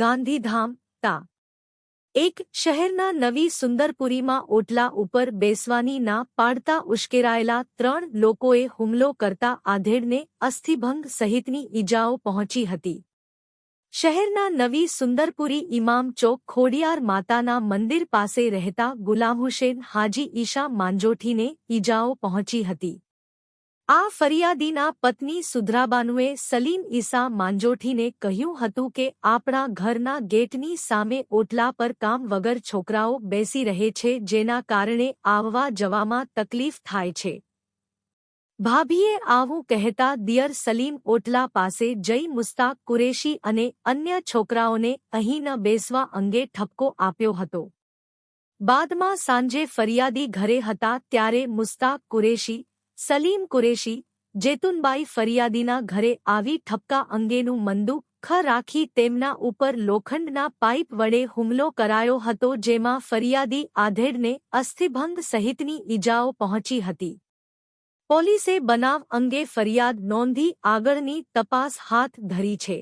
ગાંધીધામ, તા. એક શહેરના નવી સુંદરપુરીમાં ઓટલા ઉપર બેસવાની ના પાડતા ઉશ્કેરાયેલા ત્રણ લોકોએ હુમલો કરતા આધેડને અસ્થિભંગ સહિતની ઈજાઓ પહોંચી હતી. શહેરના નવી સુંદરપુરી ઇમામ ચોક ખોડિયાર માતાના મંદિર પાસે રહેતા ગુલામ હુસેન હાજી ઈશા માંજોઠીને ઈજાઓ પહોંચી હતી. આ ફરિયાદીના પત્ની સુધરાબાનુએ સલીમ ઈસા માંજોઠીને કહ્યું હતું કે આપણા ઘરના ગેટની સામે ઓટલા પર કામ વગર છોકરાઓ બેસી રહે છે, જેના કારણે આવવા જવામાં તકલીફ થાય છે. ભાભીએ આવું કહેતા દિયર સલીમ ઓટલા પાસે જઈ મુસ્તાક કુરેશી અને અન્ય છોકરાઓને અહીં ન બેસવા અંગે ઠપકો આપ્યો હતો. બાદમાં સાંજે ફરિયાદી ઘરે હતા ત્યારે મુસ્તાક કુરેશી સલીમ કુરેશી, જેતુનબાઈ ફરિયાદીના ઘરે આવી ઠપકા અંગેનું મંદુક રાખી તેમના ઉપર લોખંડના પાઇપ વડે હુમલો કરાયો હતો જેમાં ફરિયાદી આધેડને અસ્થિભંગ સહિતની ઈજાઓ પહોંચી હતી. પોલીસે બનાવ અંગે ફરિયાદ નોંધી આગળની તપાસ હાથ ધરી છે.